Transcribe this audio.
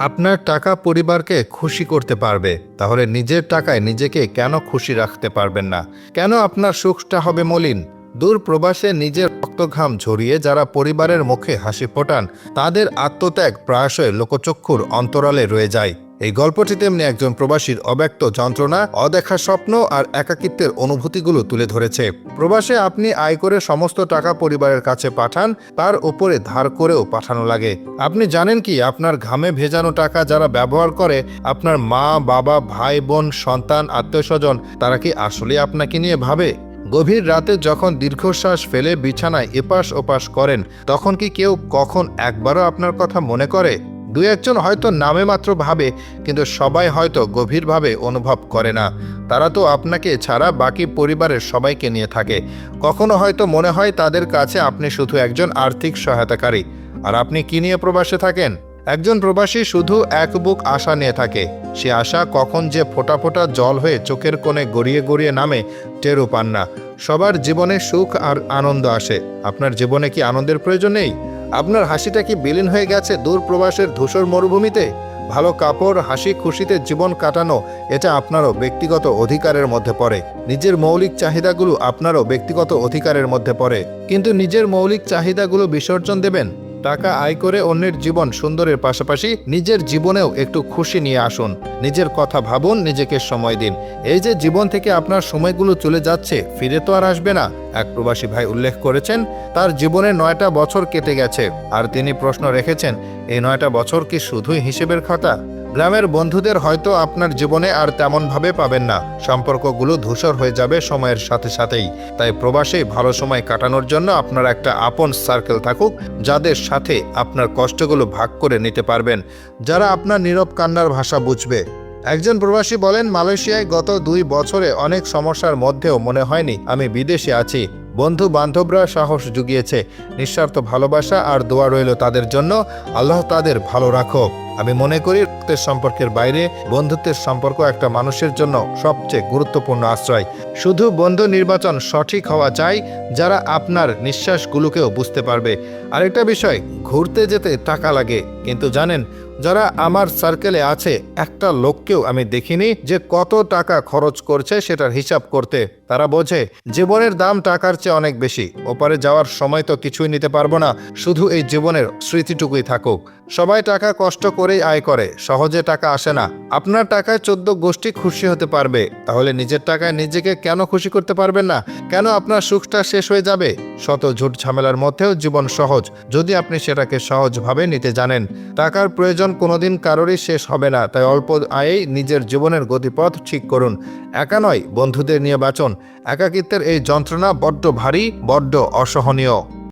আপনার টাকা পরিবারকে খুশি করতে পারবে, তাহলে নিজের টাকায় নিজেকে কেন খুশি রাখতে পারবেন না? কেন আপনার সুখটা হবে মলিন? দূর প্রবাসে নিজের রক্তঘাম ঝরিয়ে যারা পরিবারের মুখে হাসি ফোটান, তাদের আত্মত্যাগ প্রায়শই লোকচক্ষুর অন্তরালে রয়ে যায়। এই গল্পটি তেমনি একজন প্রবাসীর অব্যক্ত যন্ত্রণা, অদেখা স্বপ্ন আর একাকিত্বের অনুভূতিগুলো তুলে ধরেছে। প্রবাসে আপনি আয় করে সমস্ত টাকা পরিবারের কাছে পাঠান, তার উপরে ধার করেও পাঠানো লাগে। আপনি জানেন কি, আপনার ঘামে ভেজানো টাকা যারা ব্যবহার করে, আপনার মা, বাবা, ভাই, বোন, সন্তান আত্মীয় স্বজন তারা কি আসলে আপনাকে নিয়ে ভাবে? গভীর রাতে যখন দীর্ঘশ্বাস ফেলে বিছানায় এপাশ ওপাশ করেন, তখন কি কেউ কখন একবারও আপনার কথা মনে করে? দু একজন হয়তো নামে মাত্র ভাবে, কিন্তু সবাই হয়তো গভীরভাবে অনুভব করে না। তারা তো আপনাকে ছাড়া বাকি পরিবারের সবাইকে নিয়ে থাকে। কখনো হয়তো মনে হয় তাদের কাছে আপনি শুধু একজন আর্থিক সহায়তাকারী। আর আপনি কি নিয়ে প্রবাসে থাকেন? একজন প্রবাসী শুধু এক বুক আশা নিয়ে থাকে। সে আশা কখন যে ফোটা ফোঁটা জল হয়ে চোখের কোণে গড়িয়ে গড়িয়ে নামে, টেরও পান না। সবার জীবনে সুখ আর আনন্দ আসে। আপনার জীবনে কি আনন্দের প্রয়োজন নেই? আপনার হাসিটা কি বিলীন হয়ে গেছে দূর প্রবাসের ধূসর মরুভূমিতে? ভালো কাপড়, হাসি, খুশিতে জীবন কাটানো, এটা আপনারও ব্যক্তিগত অধিকারের মধ্যে পড়ে। নিজের মৌলিক চাহিদাগুলো আপনারও ব্যক্তিগত অধিকারের মধ্যে পড়ে। কিন্তু নিজের মৌলিক চাহিদাগুলো বিসর্জন দেবেন? টাকা আয় করে অন্যের জীবন সুন্দরের পাশাপাশি নিজের জীবনেও একটু খুশি নিয়ে আসুন। নিজের কথা ভাবুন, নিজেকে সময় দিন। এই যে জীবন থেকে আপনার সময়গুলো চলে যাচ্ছে, ফিরে তো আর আসবে না। এক প্রবাসী ভাই উল্লেখ করেছেন, তার জীবনে নয়টা বছর কেটে গেছে। আর তিনি প্রশ্ন রেখেছেন, এই নয়টা বছর কি শুধুই হিসেবের খাতা? গ্রামের বন্ধুদের হয়তো আপনার জীবনে আর তেমনভাবে পাবেন না। সম্পর্কগুলো ধূসর হয়ে যাবে সময়ের সাথে সাথেই। তাই প্রবাসে ভালো সময় কাটানোর জন্য আপনার একটা আপন সার্কেল থাকুক, যাদের সাথে আপনার কষ্টগুলো ভাগ করে নিতে পারবেন। যারা আপনার নীরব কান্নার ভাষা বুঝবে। একজন প্রবাসী বলেন, মালয়েশিয়ায় গত দুই বছরে অনেক সমস্যার মধ্যেও মনে হয়নি আমি বিদেশে আছি। বন্ধু বান্ধবরা সাহস জুগিয়েছে। নিঃস্বার্থ ভালোবাসা আর দোয়া রইল তাদের জন্য। আল্লাহ তাদের ভালো রাখো আমি মনে করি রক্তের সম্পর্কের বাইরে বন্ধুত্বের সম্পর্ক একটা মানুষের জন্য সবচেয়ে গুরুত্বপূর্ণ আশ্রয়। শুধু বন্ধু নির্বাচন সঠিক হওয়া চাই, যারা আপনার নিঃশ্বাসগুলোকেও বুঝতে পারবে। আরেকটা বিষয়, ঘুরতে যেতে টাকা লাগে। কিন্তু জানেন, যারা আমার সার্কেলে আছে, একটা লোককেও আমি দেখিনি যে কত টাকা খরচ করছে সেটার হিসাব করতে। তারা বোঝে, জীবনের দাম টাকার চেয়ে অনেক বেশি। ওপারে যাওয়ার সময় তো কিছুই নিতে পারব না, শুধু এই জীবনের স্মৃতিটুকুই থাকুক। সবাই টাকা কষ্ট করেই আয় করে, সহজে টাকা আসে না। আপনার টাকায় চোদ্দ গোষ্ঠী খুশি হতে পারবে, তাহলে নিজের টাকায় নিজেকে কেন খুশি করতে পারবেন না? কেন আপনার সুখটা শেষ হয়ে যাবে? শত ঝুট ঝামেলার মধ্যেও জীবন সহজ। যদি আপনি সেটাকে সহজভাবে নিতে জানেন, টাকার প্রয়োজন কোনোদিন কারোরই শেষ হবে না। তাই অল্প আয়েই নিজের জীবনের গতিপথ ঠিক করুন। একা নয়, বন্ধুদের নিয়ে বাঁচুন। একাকিত্বের এই যন্ত্রণা বড্ড ভারী, বড্ড অসহনীয়।